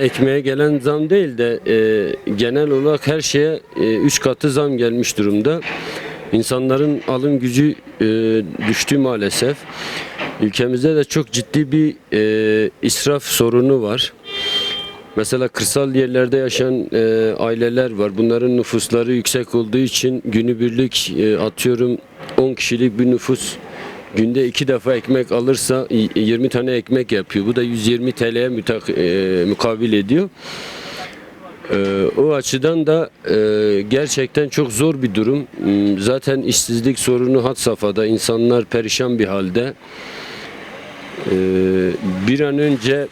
Ekmeğe gelen zam değil de e, genel olarak her şeye 3 katı zam gelmiş durumda. İnsanların alım gücü e, düştü maalesef. Ülkemizde de çok ciddi bir e, israf sorunu var. Mesela kırsal yerlerde yaşayan e, aileler var. Bunların nüfusları yüksek olduğu için günübirlik e, atıyorum 10 kişilik bir nüfus günde iki defa ekmek alırsa y- 20 tane ekmek yapıyor. Bu da 120 TL'ye e, mukabil ediyor. E, o açıdan da e, gerçekten çok zor bir durum. M, Zaten işsizlik sorunu had safhada. İnsanlar perişan bir halde. E, bir an önce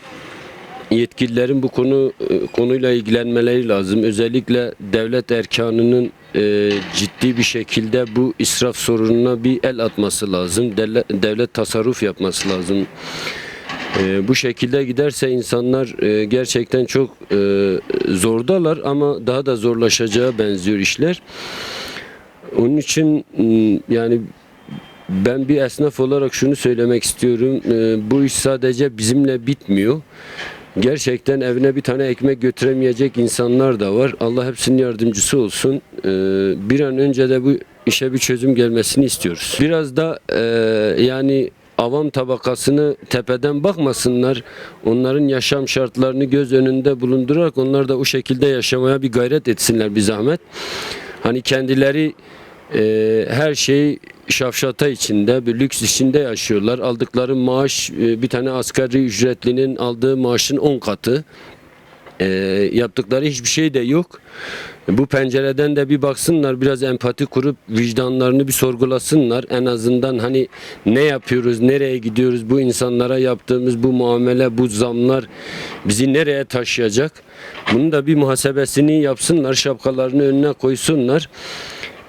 yetkililerin bu konu e, konuyla ilgilenmeleri lazım. Özellikle devlet erkanının e, ciddi bir şekilde bu israf sorununa bir el atması lazım. Devlet, devlet tasarruf yapması lazım. E, bu şekilde giderse insanlar e, gerçekten çok e, zordalar ama daha da zorlaşacağı benziyor işler. Onun için yani ben bir esnaf olarak şunu söylemek istiyorum. E, bu iş sadece bizimle bitmiyor. Gerçekten evine bir tane ekmek götüremeyecek insanlar da var. Allah hepsinin yardımcısı olsun. Ee, bir an önce de bu işe bir çözüm gelmesini istiyoruz. Biraz da e, yani avam tabakasını tepeden bakmasınlar. Onların yaşam şartlarını göz önünde bulundurarak onlar da o şekilde yaşamaya bir gayret etsinler bir zahmet. Hani kendileri e, her şey şafşata içinde, bir lüks içinde yaşıyorlar. Aldıkları maaş e, bir tane asgari ücretlinin aldığı maaşın 10 katı. E, yaptıkları hiçbir şey de yok. Bu pencereden de bir baksınlar, biraz empati kurup vicdanlarını bir sorgulasınlar. En azından hani ne yapıyoruz, nereye gidiyoruz, bu insanlara yaptığımız bu muamele, bu zamlar bizi nereye taşıyacak? Bunun da bir muhasebesini yapsınlar, şapkalarını önüne koysunlar.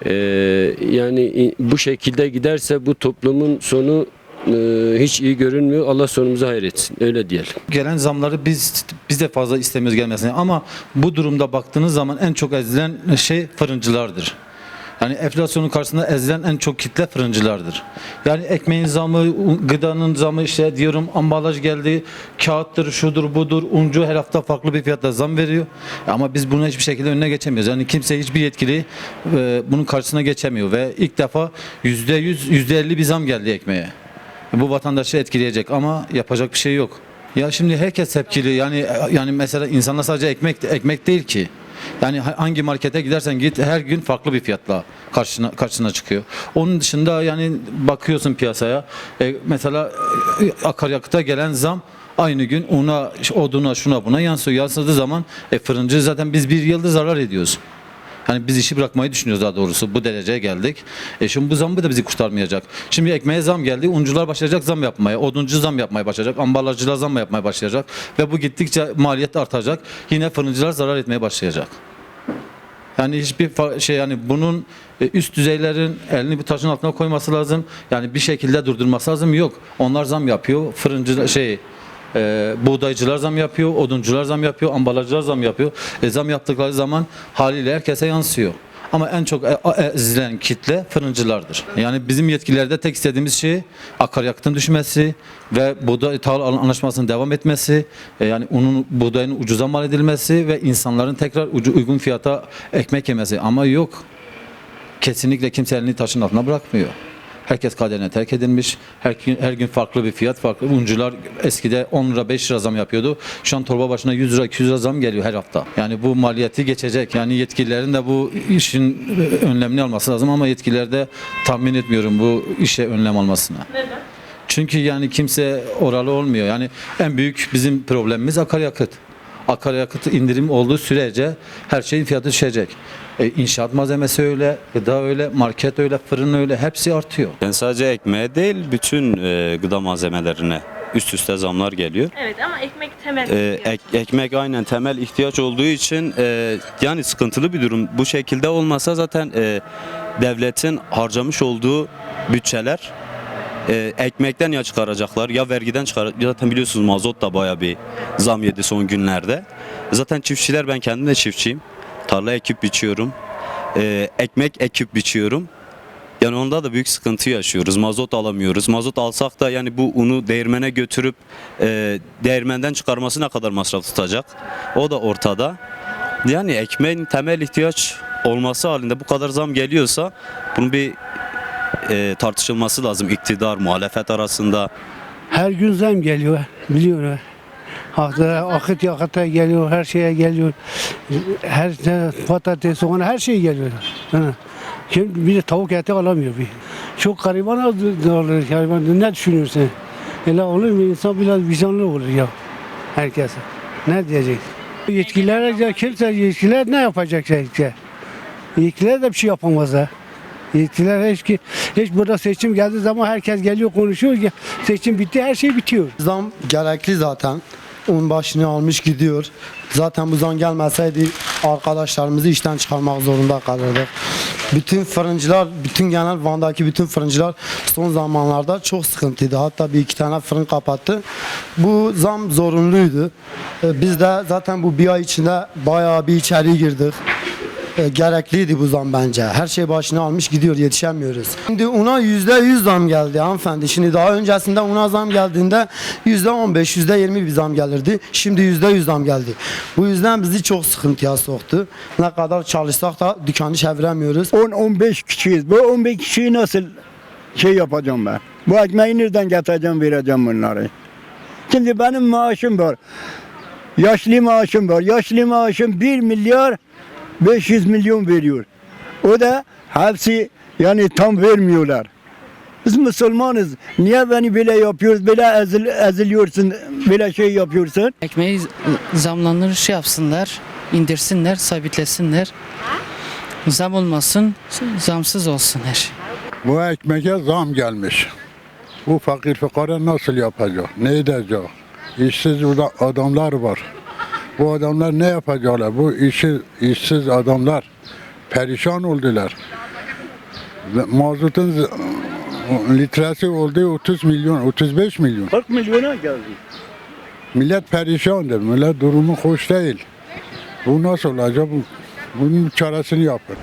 Ee, yani bu şekilde giderse bu toplumun sonu e, hiç iyi görünmüyor. Allah sonumuzu hayretsin. Öyle diyelim. Gelen zamları biz biz de fazla istemiyoruz gelmesini ama bu durumda baktığınız zaman en çok ezilen şey fırıncılardır. Yani enflasyonun karşısında ezilen en çok kitle fırıncılardır. Yani ekmeğin zamı, gıdanın zamı işte diyorum ambalaj geldi, kağıttır, şudur budur, uncu her hafta farklı bir fiyatla zam veriyor. Ama biz bunu hiçbir şekilde önüne geçemiyoruz. Yani kimse hiçbir yetkili e, bunun karşısına geçemiyor ve ilk defa yüzde yüz, yüzde elli bir zam geldi ekmeğe. Bu vatandaşı etkileyecek ama yapacak bir şey yok. Ya şimdi herkes tepkili yani yani mesela insanlar sadece ekmek ekmek değil ki. Yani ha- hangi markete gidersen git her gün farklı bir fiyatla karşına karşına çıkıyor. Onun dışında yani bakıyorsun piyasaya e, mesela e, akaryakıta gelen zam aynı gün una, oduna, şuna buna yansıyor. Yansıdığı zaman e, fırıncı zaten biz bir yıldır zarar ediyoruz. Hani biz işi bırakmayı düşünüyoruz daha doğrusu. Bu dereceye geldik. E şimdi bu zam da bizi kurtarmayacak. Şimdi ekmeğe zam geldi. Uncular başlayacak zam yapmaya. Oduncu zam yapmaya başlayacak. Ambalajcılar zam yapmaya başlayacak. Ve bu gittikçe maliyet artacak. Yine fırıncılar zarar etmeye başlayacak. Yani hiçbir şey yani bunun e, üst düzeylerin elini bir taşın altına koyması lazım. Yani bir şekilde durdurması lazım. Yok. Onlar zam yapıyor. Fırıncı şey e, buğdaycılar zam yapıyor, oduncular zam yapıyor, ambalajcılar zam yapıyor. E, zam yaptıkları zaman haliyle herkese yansıyor. Ama en çok e- e- ezilen kitle fırıncılardır. Yani bizim yetkililerde tek istediğimiz şey akaryakıtın düşmesi ve buğday tahıl anlaşmasının devam etmesi, e, yani unun buğdayın ucuza mal edilmesi ve insanların tekrar ucu, uygun fiyata ekmek yemesi. Ama yok. Kesinlikle kimse elini taşın altına bırakmıyor. Herkes kaderine terk edilmiş. Her gün, her gün farklı bir fiyat, farklı. Uncular eskide 10 lira 5 lira zam yapıyordu. Şu an torba başına 100 lira 200 lira zam geliyor her hafta. Yani bu maliyeti geçecek. Yani yetkililerin de bu işin önlemini alması lazım ama yetkililer de tahmin etmiyorum bu işe önlem almasına. Neden? Çünkü yani kimse oralı olmuyor. Yani en büyük bizim problemimiz akaryakıt. Akaryakıt indirim olduğu sürece her şeyin fiyatı düşecek. E, inşaat malzemesi öyle, gıda öyle, market öyle, fırın öyle hepsi artıyor. Yani sadece ekmeğe değil bütün e, gıda malzemelerine üst üste zamlar geliyor. Evet ama ekmek temel. E, ihtiyaç. ek- ekmek aynen temel ihtiyaç olduğu için e, yani sıkıntılı bir durum. Bu şekilde olmasa zaten e, devletin harcamış olduğu bütçeler e, ekmekten ya çıkaracaklar ya vergiden çıkar. Zaten biliyorsunuz mazot da baya bir zam yedi son günlerde. Zaten çiftçiler ben kendim de çiftçiyim. Tarla ekip biçiyorum. E, ekmek ekip biçiyorum. Yani onda da büyük sıkıntı yaşıyoruz. Mazot alamıyoruz. Mazot alsak da yani bu unu değirmene götürüp e, değirmenden çıkarması ne kadar masraf tutacak? O da ortada. Yani ekmeğin temel ihtiyaç olması halinde bu kadar zam geliyorsa bunun bir e, tartışılması lazım iktidar, muhalefet arasında. Her gün zam geliyor biliyorum. Hafta akıt yakıta geliyor, her şeye geliyor. Her patates, soğan her şey geliyor. Şimdi bir de tavuk eti alamıyor bir. Çok gariban olur hayvan. Ne düşünüyorsun? Öyle olur mu? İnsan biraz vicdanlı olur ya. Herkes. Ne diyecek? Yetkililer de kimse yetkililer ne yapacak? Yetkililer de bir şey yapamazlar. Yetkililer hiç ki hiç burada seçim geldiği zaman herkes geliyor konuşuyor ki seçim bitti her şey bitiyor. Zam gerekli zaten. Un başını almış gidiyor. Zaten bu zam gelmeseydi arkadaşlarımızı işten çıkarmak zorunda kalırdık. Bütün fırıncılar, bütün genel Van'daki bütün fırıncılar son zamanlarda çok sıkıntıydı. Hatta bir iki tane fırın kapattı. Bu zam zorunluydu. Ee, Biz de zaten bu bir ay içinde bayağı bir içeri girdik. E, gerekliydi bu zam bence. Her şey başını almış gidiyor yetişemiyoruz. Şimdi una yüzde yüz zam geldi hanımefendi. Şimdi daha öncesinde una zam geldiğinde yüzde on beş, yüzde yirmi bir zam gelirdi. Şimdi yüzde yüz zam geldi. Bu yüzden bizi çok sıkıntıya soktu. Ne kadar çalışsak da dükkanı çeviremiyoruz. 10-15 kişiyiz. Bu 15 kişiyi nasıl şey yapacağım ben? Bu ekmeği nereden getireceğim vereceğim bunları? Şimdi benim maaşım var. Yaşlı maaşım var. Yaşlı maaşım 1 milyar 500 milyon veriyor. O da hepsi yani tam vermiyorlar. Biz Müslümanız. Niye beni böyle yapıyoruz, böyle ezil, eziliyorsun, böyle şey yapıyorsun? Ekmeği zamlanır şey yapsınlar, indirsinler, sabitlesinler. Zam olmasın, zamsız olsun her şey. Bu ekmeğe zam gelmiş. Bu fakir fukara nasıl yapacak? Ne edecek? İşsiz burada adamlar var. Bu adamlar ne yapacaklar? Bu işi, işsiz adamlar perişan oldular. Mazotun litresi oldu 30 milyon, 35 milyon. 40 milyona geldi. Millet perişandır. Millet durumu hoş değil. Bu nasıl olacak? Bu, bunun çaresini yapın.